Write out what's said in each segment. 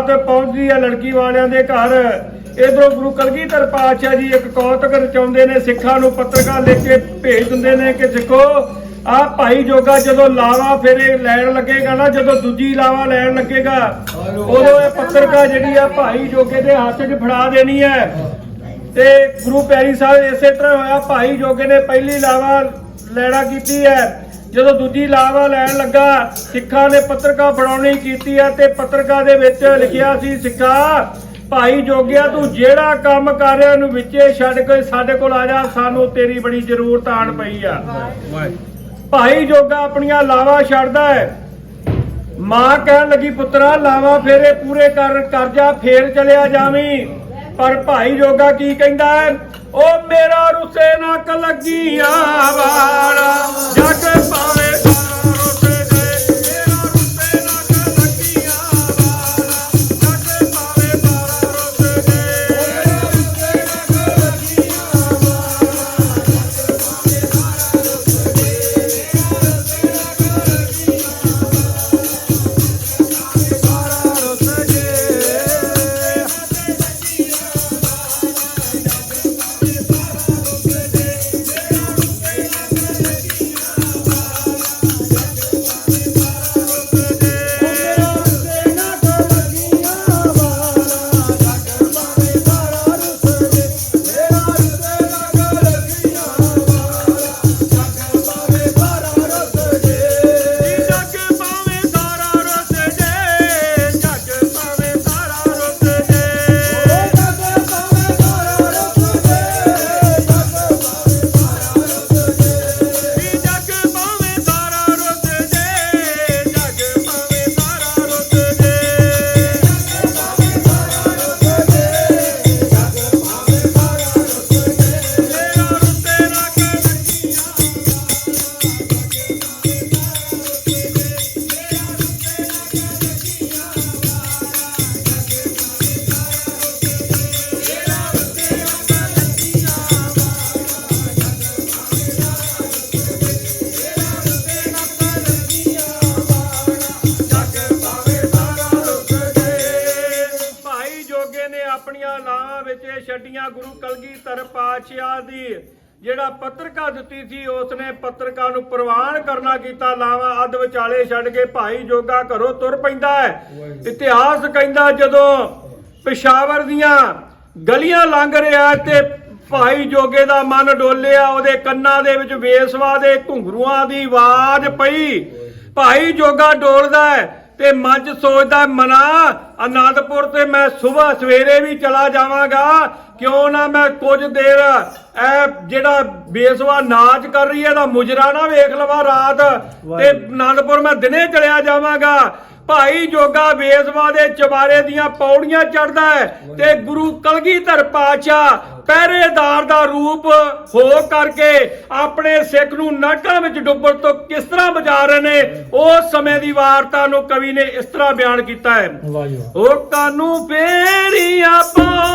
ਬਰਾਤ ਪਹੁੰਚਦੀ ਹੈ ਲੜਕੀ ਵਾਲਿਆਂ ਦੇ ਘਰ। ਇਧਰੋਂ ਗੁਰੂ ਕਲਗੀਧਰ ਪਾਤਸ਼ਾਹ ਜੀ ਇੱਕ ਕੌਤਕ ਰਚਾਉਂਦੇ ਨੇ, ਸਿੱਖਾਂ ਨੂੰ ਪੱਤਰਕਾਰ ਲਿਖ ਕੇ ਭੇਜ ਦਿੰਦੇ ਨੇ ਕਿ ਸਿੱਖੋ ਆ ਭਾਈ ਜੋਗਾ ਜਦੋਂ ਲਾਵਾ ਫੇਰੇ ਲੈਣ ਲੱਗੇਗਾ ਨਾ, ਜਦੋਂ ਦੂਜੀ ਲਾਵਾ ਲੈਣ ਲੱਗੇਗਾ, ਉਦੋਂ ਇਹ ਪੱਤਰਕਾਰ ਜਿਹੜੀ ਆ ਭਾਈ ਜੋਗੇ ਦੇ ਹੱਥ 'ਚ ਫੜਾ ਦੇਣੀ ਹੈ। ਤੇ ਗੁਰੂ ਪਿਆਰੀ ਸਾਹਿਬ ਇਸੇ ਤਰ੍ਹਾਂ ਹੋਇਆ, ਭਾਈ ਜੋਗੇ ਨੇ ਪਹਿਲੀ ਲਾਵਾ ਲੈਣਾ ਕੀਤੀ ਹੈ। ਜਦੋਂ ਦੂਜੀ ਲਾਵਾ ਲੈਣ ਲੱਗਾ, ਸਿੱਖਾਂ ਨੇ ਪੱਤਰਕਾ ਫੜਾਉਣੀ ਕੀਤੀ ਹੈ ਤੇ ਪੱਤਰਕਾ ਦੇ ਵਿੱਚ ਲਿਖਿਆ ਸੀ, ਸਿੱਖਾ, ਭਾਈ ਜੋਗਿਆ, ਤੂੰ ਜਿਹੜਾ ਕੰਮ ਕਰ ਰਿਹਾ ਉਹਨੂੰ ਵਿੱਚੇ ਛੱਡ ਕੇ ਸਾਡੇ ਕੋਲ ਆ ਜਾ, ਸਾਨੂੰ ਤੇਰੀ ਬੜੀ ਜ਼ਰੂਰਤ ਆਣ ਪਈ ਆ। ਭਾਈ ਜੋਗਾ ਆਪਣੀਆਂ ਲਾਵਾ ਛੱਡਦਾ ਹੈ। ਮਾਂ ਕਹਿਣ ਲੱਗੀ, ਪੁੱਤਰਾ, ਲਾਵਾ ਫੇਰੇ ਪੂਰੇ ਕਰ, ਕਰਜਾ ਫੇਰ ਚਲਿਆ ਜਾਵੀਂ। ਪਰ ਭਾਈ ਜੋਗਾ ਕੀ ਕਹਿੰਦਾ ਹੈ? ਉਹ ਮੇਰਾ ਰੁੱਸੇ ਨਾ ਕਲਗੀਆਂ ਵਾ। ਪਾਤਸ਼ਾਹ ਦੀ ਜਿਹੜਾ ਪੱਤਰਕਾ ਦਿੱਤੀ ਸੀ ਉਸਨੇ ਪੱਤਰਕਾ ਨੂੰ ਪ੍ਰਵਾਨ ਕਰਨਾ ਕੀਤਾ ਲਾਵਾਂ ਅੱਧ ਵਿਚਾਲੇ ਛੱਡ ਕੇ ਭਾਈ ਜੋਗਾ ਘਰੋਂ ਤੁਰ ਪੈਂਦਾ ਹੈ। ਇਤਿਹਾਸ ਕਹਿੰਦਾ ਜਦੋਂ ਪਿਸ਼ਾਵਰ ਦੀਆਂ ਗਲੀਆਂ ਲੰਘ ਰਿਹਾ ਤੇ ਭਾਈ ਜੋਗੇ ਦਾ ਮਨ ਡੋਲਿਆ ਉਹਦੇ ਕੰਨਾਂ ਦੇ ਵਿੱਚ ਵੇਸਵਾ ਦੇ ਘੁੰਗਰੂਆਂ ਦੀ ਆਵਾਜ਼ ਪਈ। ਭਾਈ ਜੋਗਾ ਡੋਲਦਾ ਹੈ। ਤੇ ਚ ਸੋਚਦਾ ਮਨਾ ਆਨੰਦਪੁਰ ਤੇ ਮੈਂ ਸਵੇਰ ਸਵੇਰੇ ਵੀ ਚਲਾ ਜਾਵਾਂਗਾ। ਕਿਉਂ ਨਾ ਮੈਂ ਕੁਝ ਦੇਰ ਇਹ ਜਿਹੜਾ ਬੇਸਵਾ ਨਾਚ ਕਰ ਰਹੀ ਹੈ ਦਾ ਮੁਜਰਾ ਨਾ ਵੇਖ ਲਵਾਂ ਰਾਤ। ਤੇ ਆਨੰਦਪੁਰ ਮੈਂ ਦਿਨੇ ਚਲਿਆ ਜਾਵਾਂਗਾ। ਭਾਈ ਜੋਗਾ ਬੇਸਵਾ ਦੇ ਚਬਾਰੇ ਦੀਆਂ ਪੌੜੀਆਂ ਚੜਦਾ ਹੈ ਤੇ ਗੁਰੂ ਕਲਗੀਧਰ ਪਾਤਸ਼ਾਹ ਪਹਿਰੇਦਾਰ ਦਾ ਰੂਪ ਹੋ ਕਰਕੇ ਆਪਣੇ ਸਿੱਖ ਨੂੰ ਨਾਟਾਂ ਵਿੱਚ ਡੁੱਬਣ ਤੋਂ ਕਿਸ ਤਰ੍ਹਾਂ ਬਚਾ ਰਹੇ ਨੇ ਉਸ ਸਮੇਂ ਦੀ ਵਾਰਤਾ ਨੂੰ ਕਵੀ ਨੇ ਇਸ ਤਰ੍ਹਾਂ ਬਿਆਨ ਕੀਤਾ ਹੈ। ਉਹ ਕਾਨੂੰ ਫੇਰੀਆਂ ਪਾਉਂਦਾ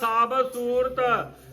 ਸਾਬਤ ਸੂਰਤ।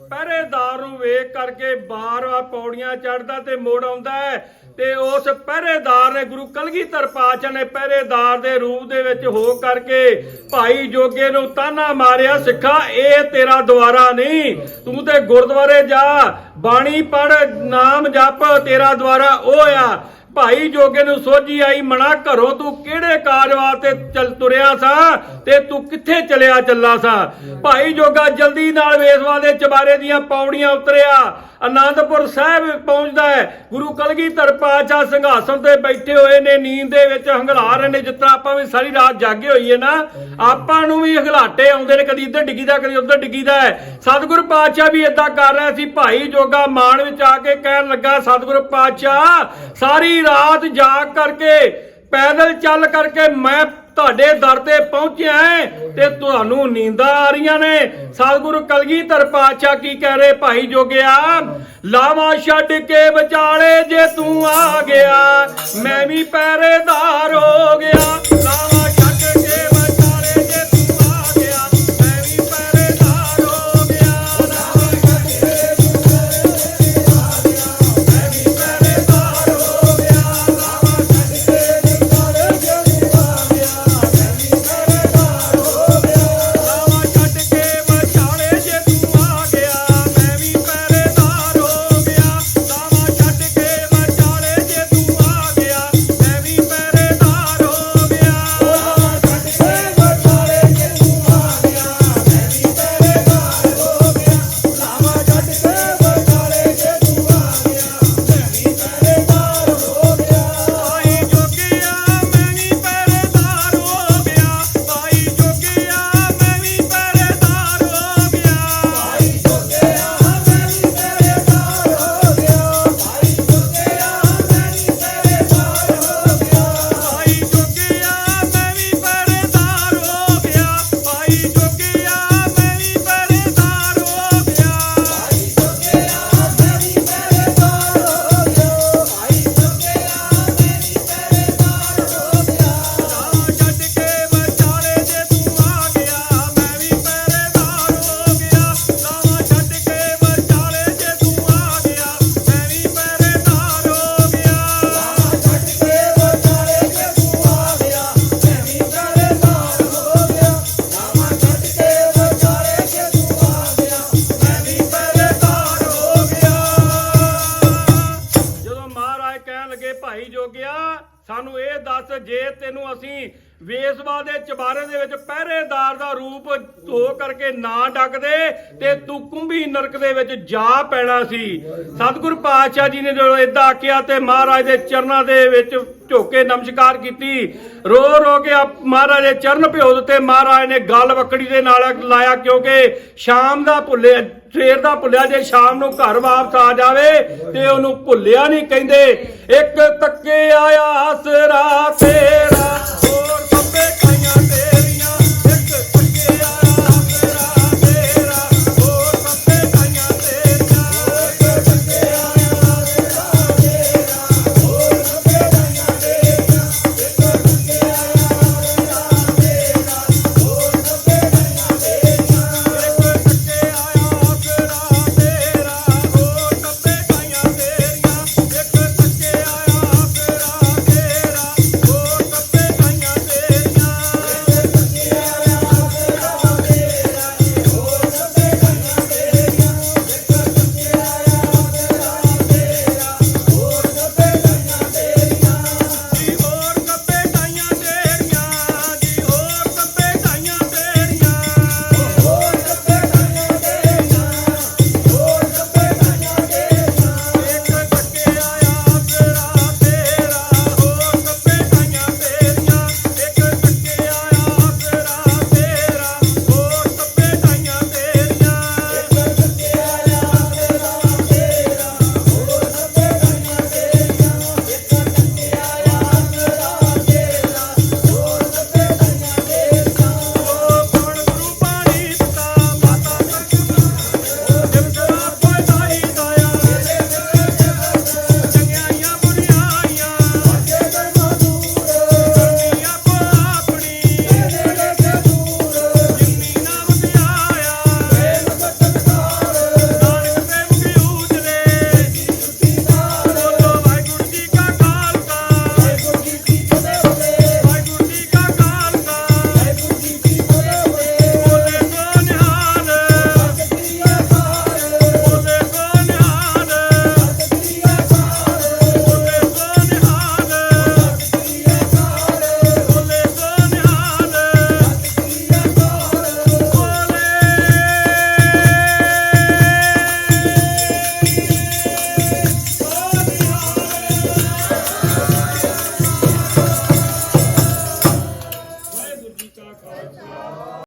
ਪਹਿਰੇਦਾਰ ਨੂੰ ਵੇਖ ਕਰਕੇ ਬਾਰ-ਬਾਰ ਪੌੜੀਆਂ ਚੜਦਾ ਤੇ ਮੋੜ ਆਉਂਦਾ ਤੇ ਉਸ ਪਹਿਰੇਦਾਰ ਨੇ ਗੁਰੂ ਕਲਗੀਧਰ ਪਾਤਸ਼ਾਹ ਨੇ ਪਹਿਰੇਦਾਰ ਦੇ ਰੂਪ ਦੇ ਵਿੱਚ ਹੋ ਕਰਕੇ ਭਾਈ ਜੋਗੇ ਨੂੰ ਤਾਨਾ ਮਾਰਿਆ, ਸਿੱਖਾ, ਇਹ ਤੇਰਾ ਦੁਆਰਾ ਨਹੀਂ। ਤੂੰ ਤੇ ਗੁਰਦੁਆਰੇ ਜਾ, ਬਾਣੀ ਪੜ ਨਾਮ ਜਪ, ਤੇਰਾ ਦੁਆਰਾ ਉਹ ਆ। ਭਾਈ ਜੋਗੇ ਨੂੰ ਸੋਝੀ ਆਈ ਮਣਾ ਘਰੋਂ ਤੂੰ ਕਿਹੜੇ ਕਾਜ ਵਾਸਤੇ ਚੱਲ ਤੁਰਿਆ ਸਾ ਤੇ ਤੂੰ ਕਿੱਥੇ ਚਲਿਆ ਚੱਲਾ ਸਾ? ਭਾਈ ਜੋਗਾ ਜਲਦੀ ਨਾਲ ਵੇਸਵਾ ਦੇ ਚਬਾਰੇ ਦੀਆਂ ਪੌੜੀਆਂ ਉਤਰਿਆ। ਆਨੰਦਪੁਰ ਸਾਹਿਬ ਪਹੁੰਚਦਾ ਹੈ। ਗੁਰੂ ਕਲਗੀਧਰ ਪਾਤਸ਼ਾਹ ਸਿੰਘਾਸਨ ਤੇ ਬੈਠੇ ਹੋਏ ਨੇ। ਨੀਂਦ ਦੇ ਵਿੱਚ ਹੰਗਲਾ ਰਹੇ ਨੇ ਜਿਸ ਤਰ੍ਹਾਂ ਆਪਾਂ ਵੀ ਸਾਰੀ ਰਾਤ ਜਾਗੇ ਹੋਈਏ ਨਾ, ਆਪਾਂ ਨੂੰ ਵੀ ਹੰਗਲਾਟੇ ਆਉਂਦੇ ਨੇ। ਕਦੀ ਇੱਧਰ ਡਿੱਗੀਦਾ, ਕਦੀ ਉੱਧਰ ਡਿੱਗੀਦਾ ਹੈ। ਸਤਿਗੁਰੂ ਪਾਤਸ਼ਾਹ ਵੀ ਇਦਾਂ ਕਰ ਰਿਹਾ ਸੀ। ਭਾਈ ਜੋਗਾ ਮਾਣ ਵਿੱਚ ਆ ਕੇ ਕਹਿਣ ਲੱਗਾ, ਸਤਿਗੁਰੂ ਪਾਤਸ਼ਾਹ, ਸਾਰੀ ਰਾਤ ਜਾਗ ਕਰਕੇ ਪੈਦਲ ਚੱਲ ਕਰਕੇ ਮੈਂ ਤੁਹਾਡੇ ਦਰ ਤੇ ਪਹੁੰਚਿਆ ਤੇ ਤੁਹਾਨੂੰ ਨੀਂਦਾਂ ਆ ਰਹੀਆਂ ਨੇ। ਸਤਿਗੁਰੂ ਕਲਗੀਧਰ ਪਾਤਸ਼ਾਹ ਕੀ ਕਹਿ ਰਹੇ ਭਾਈ ਜੋਗਿਆ, ਲਾਵਾ ਛੱਡ ਕੇ ਵਿਚਾਲੇ ਜੇ ਤੂੰ ਆ ਗਿਆ, ਮੈਂ ਵੀ ਪਹਿਰੇਦਾਰ ਹੋ ਗਿਆ। ਲਾਵਾ ਤੇ ਤੂੰ ਕੁੰਭੀ ਨਰਕ ਦੇ ਵਿੱਚ ਜਾ ਪੈਣਾ ਸੀ। ਸਤਿਗੁਰ ਪਾਤਸ਼ਾਹ ਜੀ ਨੇ ਜਦੋਂ ਇਦਾਂ ਆਖਿਆ ਤੇ ਮਹਾਰਾਜ ਦੇ ਚਰਨਾਂ ਦੇ ਵਿੱਚ ਝੋਕੇ ਨਮਸਕਾਰ ਕੀਤੀ। ਰੋ ਰੋ ਕੇ ਮਹਾਰਾਜ ਦੇ ਚਰਨ ਭਿਓ ਦਿੱਤੇ। ਮਹਾਰਾਜ ਨੇ ਗੱਲ ਵਕੜੀ ਦੇ ਨਾਲ ਲਾਇਆ ਕਿਉਂਕਿ ਸ਼ਾਮ ਦਾ ਭੁੱਲੇ ਸਵੇਰ ਦਾ ਭੁੱਲਿਆ ਜੇ ਸ਼ਾਮ ਨੂੰ ਘਰ ਵਾਪਸ ਆ ਜਾਵੇ ਤੇ ਉਹਨੂੰ ਭੁੱਲਿਆ ਨਹੀਂ ਕਹਿੰਦੇ। ਇੱਕ ਤੱਕੇ ਆਇਆ ਆਸਰਾ ਤੇਰਾ, ਹੋਰ ਸਭੇ